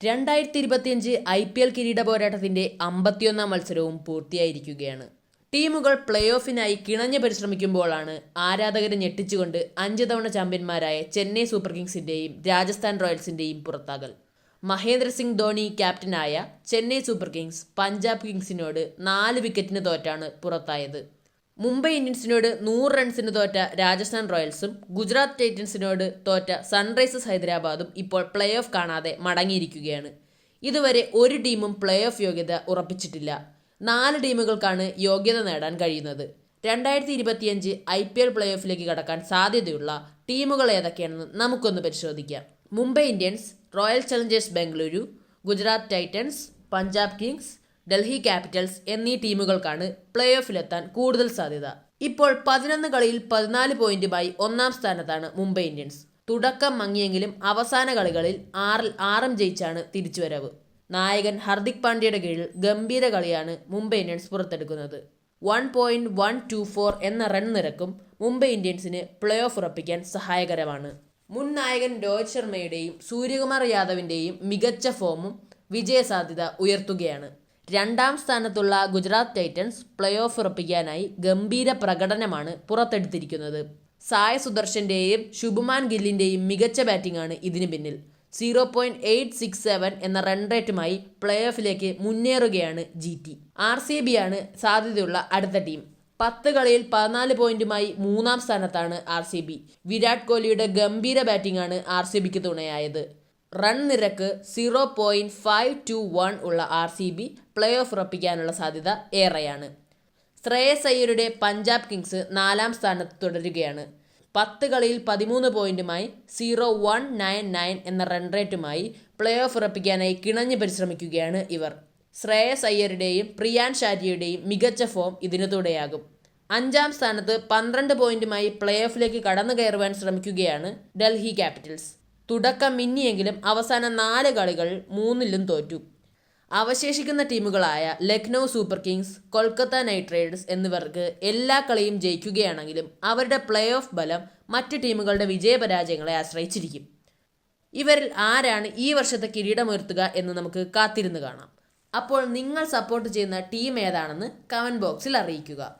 രണ്ടായിരത്തി ഇരുപത്തിയഞ്ച് I P L കിരീട പോരാട്ടത്തിന്റെ അമ്പത്തിയൊന്നാം മത്സരവും പൂർത്തിയായിരിക്കുകയാണ്. ടീമുകൾ പ്ലേ ഓഫിനായി കിണഞ്ഞു പരിശ്രമിക്കുമ്പോഴാണ് ആരാധകരെ ഞെട്ടിച്ചുകൊണ്ട് അഞ്ച് തവണ ചാമ്പ്യന്മാരായ ചെന്നൈ സൂപ്പർ കിങ്സിന്റെയും രാജസ്ഥാൻ റോയൽസിന്റെയും പുറത്താകൽ. മഹേന്ദ്ര സിംഗ് ധോണി ക്യാപ്റ്റനായ ചെന്നൈ സൂപ്പർ കിങ്സ് പഞ്ചാബ് കിങ്സിനോട് നാല് വിക്കറ്റിന് തോറ്റാണ് പുറത്തായത്. മുംബൈ ഇന്ത്യൻസിനോട് നൂറ് റൺസിന് തോറ്റ രാജസ്ഥാൻ റോയൽസും ഗുജറാത്ത് ടൈറ്റൻസിനോട് തോറ്റ സൺറൈസേഴ്സ് ഹൈദരാബാദും ഇപ്പോൾ പ്ലേ ഓഫ് കാണാതെ മടങ്ങിയിരിക്കുകയാണ്. ഇതുവരെ ഒരു ടീമും പ്ലേ ഓഫ് യോഗ്യത ഉറപ്പിച്ചിട്ടില്ല. നാല് ടീമുകൾക്കാണ് യോഗ്യത നേടാൻ കഴിയുന്നത്. രണ്ടായിരത്തി ഇരുപത്തിയഞ്ച് ഐ പി എൽ പ്ലേ ഓഫിലേക്ക് കടക്കാൻ സാധ്യതയുള്ള ടീമുകൾ ഏതൊക്കെയാണെന്ന് നമുക്കൊന്ന് പരിശോധിക്കാം. Mumbai Indians Royal Challengers Bengaluru Gujarat Titans Punjab Kings Delhi Capitals എന്നീ ടീമുകൾക്കാണ് പ്ലേ ഓഫിലെത്താൻ കൂടുതൽ സാധ്യത. ഇപ്പോൾ പതിനൊന്ന് കളിയിൽ പതിനാല് പോയിന്റുമായി ഒന്നാം സ്ഥാനത്താണ് മുംബൈ ഇന്ത്യൻസ്. തുടക്കം മങ്ങിയെങ്കിലും അവസാന കളികളിൽ ആറിൽ ആറും ജയിച്ചാണ് തിരിച്ചുവരവ്. നായകൻ ഹർദിക് പാണ്ഡ്യയുടെ കീഴിൽ ഗംഭീര കളിയാണ് Mumbai Indians പുറത്തെടുക്കുന്നത്. One point one two four എന്ന റൺ നിരക്കും മുംബൈ ഇന്ത്യൻസിന് പ്ലേ ഓഫ് ഉറപ്പിക്കാൻ സഹായകരമാണ്. മുൻ നായകൻ രോഹിത് ശർമ്മയുടെയും സൂര്യകുമാർ യാദവിന്റെയും മികച്ച ഫോമും വിജയസാധ്യത ഉയർത്തുകയാണ്. രണ്ടാം സ്ഥാനത്തുള്ള ഗുജറാത്ത് ടൈറ്റൻസ് പ്ലേ ഓഫ് ഉറപ്പിക്കാനായി ഗംഭീര പ്രകടനമാണ് പുറത്തെടുത്തിരിക്കുന്നത്. സായ സുദർശന്റെയും ശുഭുമാൻ ഗില്ലിന്റെയും മികച്ച ബാറ്റിംഗാണ് ഇതിന് പിന്നിൽ. Zero point eight six seven എന്ന റൺ റേറ്റുമായി പ്ലേ ഓഫിലേക്ക് മുന്നേറുകയാണ് G T. R C B ആണ് സാധ്യതയുള്ള അടുത്ത ടീം. പത്ത് കളിയിൽ പതിനാല് പോയിന്റുമായി മൂന്നാം സ്ഥാനത്താണ് ആർ സി ബി. വിരാട് കോഹ്ലിയുടെ ഗംഭീര ബാറ്റിംഗാണ് ആർ സി ബിക്ക് തുണയായത്. റൺ നിരക്ക് zero point five two one ഉള്ള R C B play off ഉറപ്പിക്കാനുള്ള സാധ്യത ഏറെയാണ്. ശ്രേയസ് അയ്യരുടെ പഞ്ചാബ് കിങ്സ് നാലാം സ്ഥാനത്ത് തുടരുകയാണ്. പത്ത് കളിയിൽ പതിമൂന്ന് പോയിന്റുമായി സീറോ വൺ നയൻ നയൻ എന്ന റൺ റേറ്റുമായി പ്ലേ ഓഫ് ഉറപ്പിക്കാനായി കിണഞ്ഞു പരിശ്രമിക്കുകയാണ് ഇവർ. ശ്രേയസ് അയ്യരുടെയും പ്രിയാൻ ഷാരിയുടെയും മികച്ച ഫോം ഇതിനു അഞ്ചാം സ്ഥാനത്ത് പന്ത്രണ്ട് പോയിന്റുമായി പ്ലേ ഓഫിലേക്ക് കടന്നു കയറുവാൻ ശ്രമിക്കുകയാണ് ഡൽഹി ക്യാപിറ്റൽസ്. തുടക്കം മിന്നിയെങ്കിലും അവസാന നാല് കളികൾ മൂന്നിലും തോറ്റു. അവശേഷിക്കുന്ന ടീമുകളായ Lucknow Super Kings Kolkata Knight Riders എന്നിവർക്ക് എല്ലാ കളിയും ജയിക്കുകയാണെങ്കിലും അവരുടെ പ്ലേ ഓഫ് ബലം മറ്റ് ടീമുകളുടെ വിജയപരാജയങ്ങളെ ആശ്രയിച്ചിരിക്കും. ഇവരിൽ ആരാണ് ഈ വർഷത്തെ കിരീടമുയർത്തുക എന്ന് നമുക്ക് കാത്തിരുന്ന് കാണാം. അപ്പോൾ നിങ്ങൾ സപ്പോർട്ട് ചെയ്യുന്ന ടീം ഏതാണെന്ന് കമന്റ് ബോക്സിൽ അറിയിക്കുക.